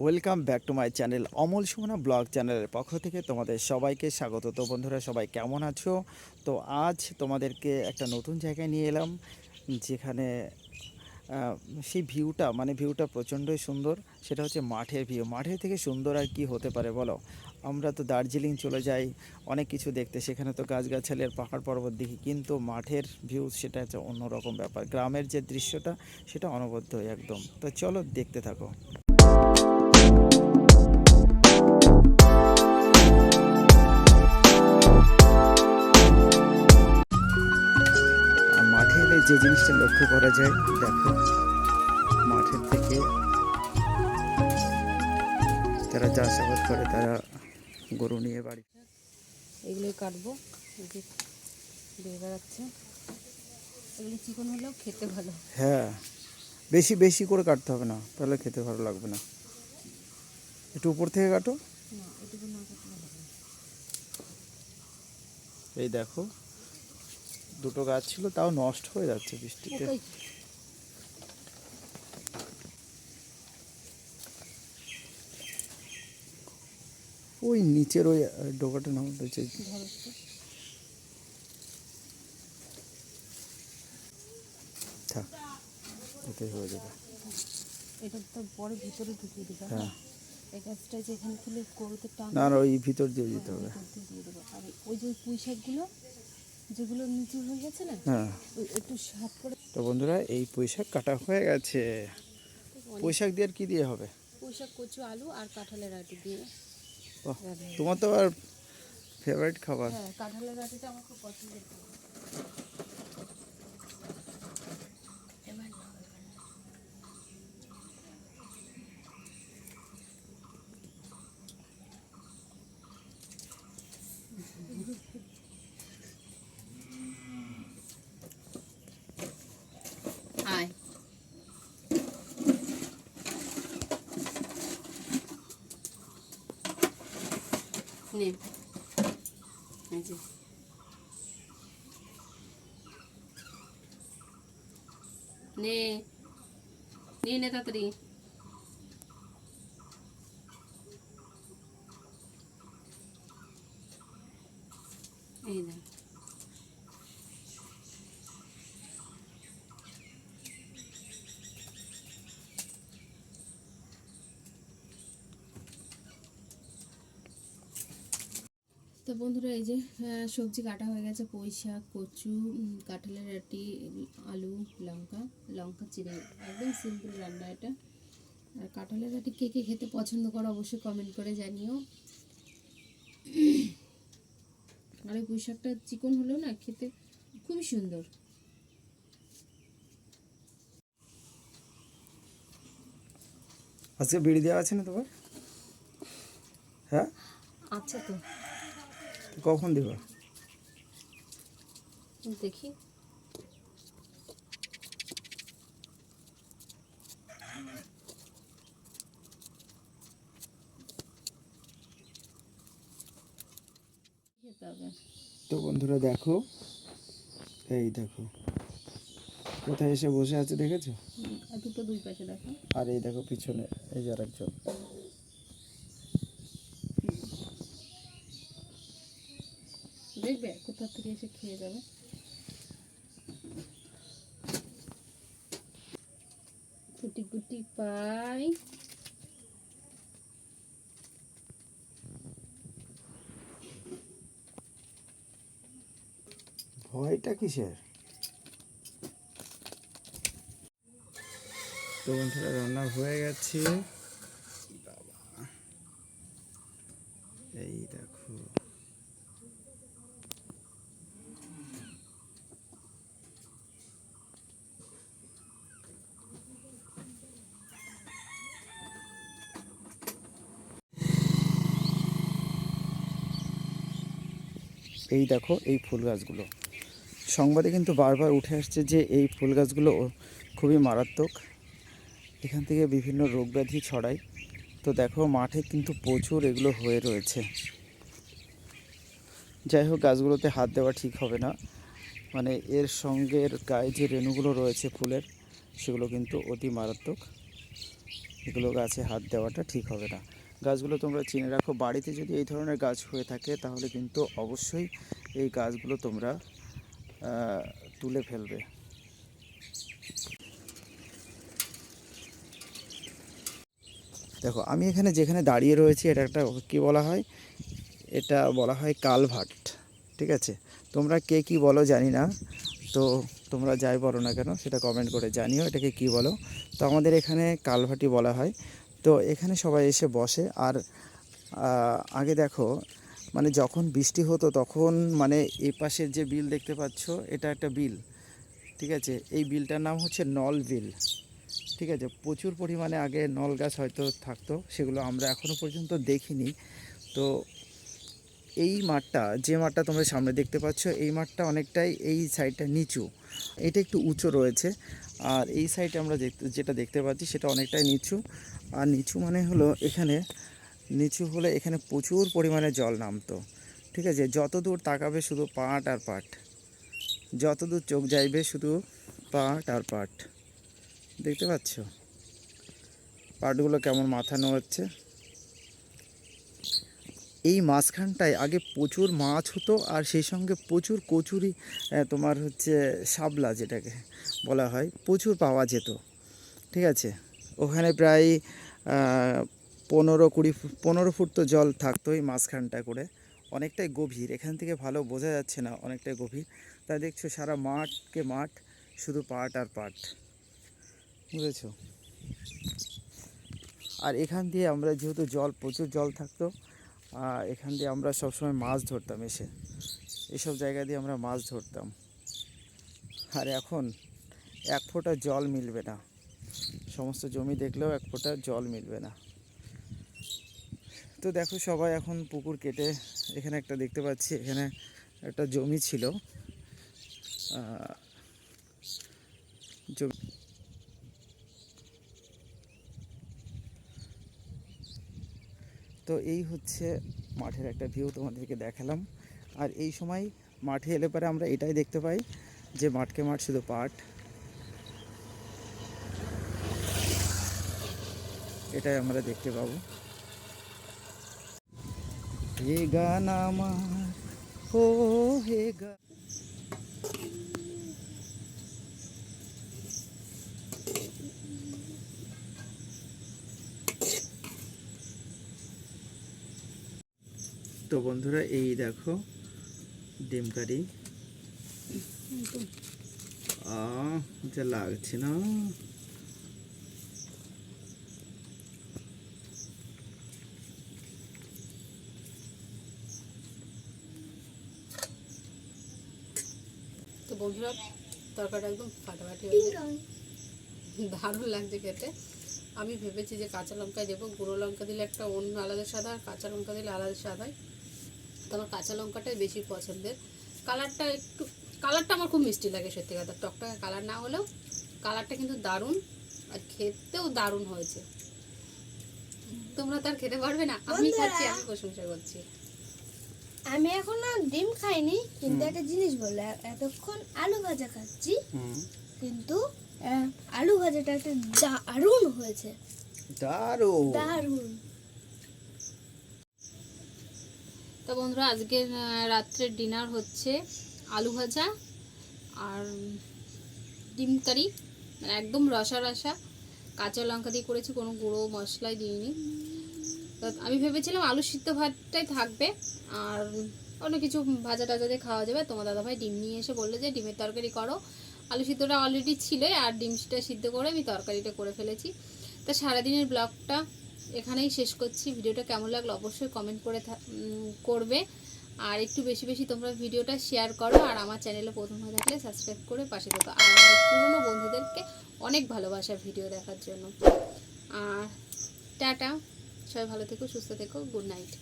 Welcome back to my channel Amal Sumana blog চ্যানেলের পক্ষ থেকে তোমাদের সবাইকে স্বাগত। তো বন্ধুরা, সবাই কেমন আছো? তো আজ তোমাদেরকে একটা নতুন জায়গায় নিয়ে এলাম, যেখানে সেই ভিউটা মানে ভিউটা প্রচণ্ডই সুন্দর। সেটা হচ্ছে মাঠের ভিউ। মাঠের থেকে সুন্দর আর কি হতে পারে বলো? আমরা তো দার্জিলিং চলে যাই, অনেক কিছু দেখতে। সেখানে তো গাছগাছালি আর পাহাড় পর্বত দেখি, কিন্তু মাঠের ভিউ সেটা হচ্ছে অন্যরকম ব্যাপার। গ্রামের যে দৃশ্যটা, সেটা অনবদ্য একদম। তো চলো দেখতে থাকো। যে জিনিসটা লক্ষ্য করা যায় দেখো মাঠের থেকে যারা চাষাবাদ করে তারা গরু নিয়ে বাড়ি। এগুলো কাটবো বেড়াচ্ছে। এগুলো চিকন হলেও খেতে ভালো। হ্যাঁ বেশি বেশি করে কাটতে হবে না তাহলে খেতে ভালো লাগবে না। একটু উপর থেকে কাটো। এই দেখো দুটো গাছ ছিল তাও নষ্ট হয়ে যাচ্ছে বৃষ্টিতে। ওই নিচের ওই ডোকাটা নাম রয়েছে থাক হয়ে যাবে। এটা তো পরে ভিতরে ঢুকিয়ে দেবো। হ্যাঁ। এই গাছটা যেখানে খুলে গরুতে টান না ওই ভিতর দিয়ে দিতে হবে। আর ওই যে পুঁই শাকগুলো যেগুলো নিচু হয়ে গেছে না হ্যাঁ। একটু সাফ করে তো বন্ধুরা এই পুঁইশাক কাটা হয়ে গেছে। পুঁইশাক দিয়ে আর কি দিয়ে হবে? পুঁই কচু আলু আর কাঁঠালের আটি দিয়ে তোমার তো আর ফেভারিট খাবার। হ্যাঁ কাঁঠালের আটিটা আমার খুব পছন্দের। নে। এই যে। নে। নিয়ে নে তাড়াতাড়ি। এই না। তো বন্ধুরা এই যে সবজি কাটা হয়ে গেছে পুঁই শাক কচু কাঁঠালের আটি আলু লঙ্কা লঙ্কা চিড়ে একদম সিম্পল রান্না এটা। আর কাঁঠালের আটি কে কে খেতে পছন্দ করো অবশ্যই কমেন্ট করে জানিও। আর ওই পুঁই শাকটা চিকন হলেও না খেতে খুবই সুন্দর। আজকে বিড়ি দেওয়া আছে না তোমার? হ্যাঁ? আচ্ছা তো। কখন দেবা? দেখি। তো বন্ধুরা দেখো এই দেখো কোথায় এসে বসে আছে দেখেছ? দুটো দুই পাশে রাখো আর এই দেখো পিছনে এই যে আরেকজন। দেখবে কোথা থেকে এসে খেয়ে যাবে? গুটি গুটি পাই। ভয়টা কিসের? তো বন্ধুরা রান্না হয়ে গেছে। বাবা এই দেখো। এই দেখো, এই ফুল গাছগুলো। সংবাদে কিন্তু বারবার উঠে আসছে যে এই ফুল গাছগুলো খুবই মারাত্মক। এখান থেকে বিভিন্ন রোগ ব্যাধি ছড়ায়। তো দেখো, মাঠে কিন্তু প্রচুর এগুলো হয়ে রয়েছে। যাই হোক, গাছগুলোতে হাত দেওয়া ঠিক হবে না। মানে এর সঙ্গে গায়ে যে রেণুগুলো রয়েছে ফুলের, সেগুলো কিন্তু অতি মারাত্মক। এগুলো গাছে হাত দেওয়াটা ঠিক হবে না। গাছগুলো তোমরা চিনে রাখো। বাড়িতে যদি এই ধরনের গাছ হয়ে থাকে, তাহলে কিন্তু অবশ্যই এই গাছগুলো তোমরা তুলে ফেলবে। দেখো, আমি এখানে যেখানে দাঁড়িয়ে রয়েছি, এটা একটা কি বলা হয়? এটা বলা হয় কালভার্ট, ঠিক আছে? তোমরা কে কি বলো জানি না, তো তোমরা যাই বলো না কেন, সেটা কমেন্ট করে জানিও এটাকে কি বলো। তো আমাদের এখানে কালভার্টই বলা হয়। তো এখানে সবাই এসে বসে আর আগে দেখো মানে যখন বৃষ্টি হতো তখন মানে এই পাশের যে বিল দেখতে পাচ্ছ, এটা একটা বিল, ঠিক আছে? এই বিলটার নাম হচ্ছে নল বিল, ঠিক আছে? প্রচুর পরিমাণে আগে নল গাছ হয়তো থাকতো, সেগুলো আমরা এখনও পর্যন্ত দেখিনি। তো এই মাঠটা, যে মাঠটা তোমরা সামনে দেখতে পাচ্ছ, এই মাঠটা অনেকটাই এই সাইডটা নিচু। এটা একটু উঁচু রয়েছে। আর এই সাইডে আমরা যেটা দেখতে পাচ্ছি সেটা অনেকটাই নিচু। আর নিচু মানে হলো এখানে, নিচু হলে এখানে প্রচুর পরিমাণে জল নামতো। ঠিক আছে? যত দূর তাকাবে শুধু পাট আর পাট। যত দূর চোখ যাইবে শুধু পাট আর পাট। দেখতে পাচ্ছ? পাটগুলো কেমন মাথা নোয়াচ্ছে এই মাঝখানটায় আগে প্রচুর মাছ হতো আর সেই সঙ্গে প্রচুর কচুরি তোমার হচ্ছে শাবলা যেটাকে বলা হয়, প্রচুর পাওয়া যেত। ঠিক আছে? ওখানে প্রায় পনেরো কুড়ি পনেরো ফুট তো জল থাকতো এই মাঝখানটা করে। অনেকটাই গভীর, এখান থেকে ভালো বোঝা যাচ্ছে না অনেকটাই গভীর। তাই দেখছ সারা মাঠকে মাঠ, শুধু পাট আর পাট। বুঝেছ? আর এখান দিয়ে আমরা যেহেতু জল, প্রচুর জল থাকতো এখান দিয়ে আমরা সবসময় মাছ ধরতাম এসে। এসব জায়গা দিয়ে আমরা মাছ ধরতাম। আর এখন এক ফোঁটা জল মিলবে না। সমস্ত জমি দেখলেও এক ফোঁটা জল মিলবে না। তো দেখো সবাই এখন পুকুর কেটে এখানে একটা দেখতে পাচ্ছি, এখানে একটা জমি ছিল। জমি তো এই হচ্ছে মাঠের একটা ভিউ তোমাদেরকে দেখালাম। আর এই সময় মাঠে এলে পরে আমরা এটাই দেখতে পাই যে মাঠকে মাঠ শুধু পাট। এটাই আমরা দেখতে পাবো। হে গান আমার, ও হে গান তো বন্ধুরা এই দেখো ডিম কারি। যা লাগছে না। তো বন্ধুরা তরকারিটা একদম ফাটাফাটি হয়েছে। দারুণ লাগছে খেতে। আমি ভেবেছি যে কাঁচা লঙ্কা দেবো। গুঁড়ো লঙ্কা দিলে একটা অন্য আলাদা স্বাদ আর কাঁচা লঙ্কা দিলে আলাদা স্বাদ হয়। তো আমার কাঁচা লঙ্কাটাই বেশি পছন্দের। কালারটা একটু কালারটা আমার খুব মিষ্টি লাগে সত্যি কথা। টকটকে কালার না হলেও কালারটা কিন্তু দারুণ আর খেতেও দারুণ হয়েছে। তোমরা তো আর খেতে পারবে না। আমি খাচ্ছি আমি প্রশংসা করছি। আমি এখনও ডিম খাইনি কিন্তু একটা জিনিস বলল এতক্ষণ আলু ভাজা খাচ্ছি হুম। কিন্তু আলু ভাজাটা একটা দারুণ হয়েছে। দারুণ। দারুণ। তো বন্ধুরা আজকে রাত্রের ডিনার হচ্ছে আলু ভাজা আর ডিম কারি। মানে একদম রসা রসা। কাঁচা লঙ্কা দিয়ে করেছি, কোনো গুঁড়ো মশলাই দিইনি। তো আমি ভেবেছিলাম আলু সিদ্ধ ভাতটাই থাকবে আর অন্য কিছু ভাজা টাজা দিয়ে খাওয়া যাবে। তোমার দাদাভাই ডিম নিয়ে এসে বলল যে, ডিমের তরকারি করো। আলু সিদ্ধটা অলরেডি ছিলই আর ডিমটা সিদ্ধ করে আমি তরকারিটা করে ফেলেছি। তা সারাদিনের ব্লগটা এখানেই শেষ করছি। ভিডিওটা কেমন লাগল অবশ্যই কমেন্ট করে করবে। আর একটু বেশি বেশি তোমরা ভিডিওটা শেয়ার করো আর আমার চ্যানেলে প্রথম হয়ে থাকলে সাবস্ক্রাইব করে পাশে থাকো। আর আমার পুরনো বন্ধুদেরকে অনেক ভালোবাসা ভিডিও দেখার জন্য। আর টাটা। সবাই ভালো থেকো, সুস্থ থেকো গুড নাইট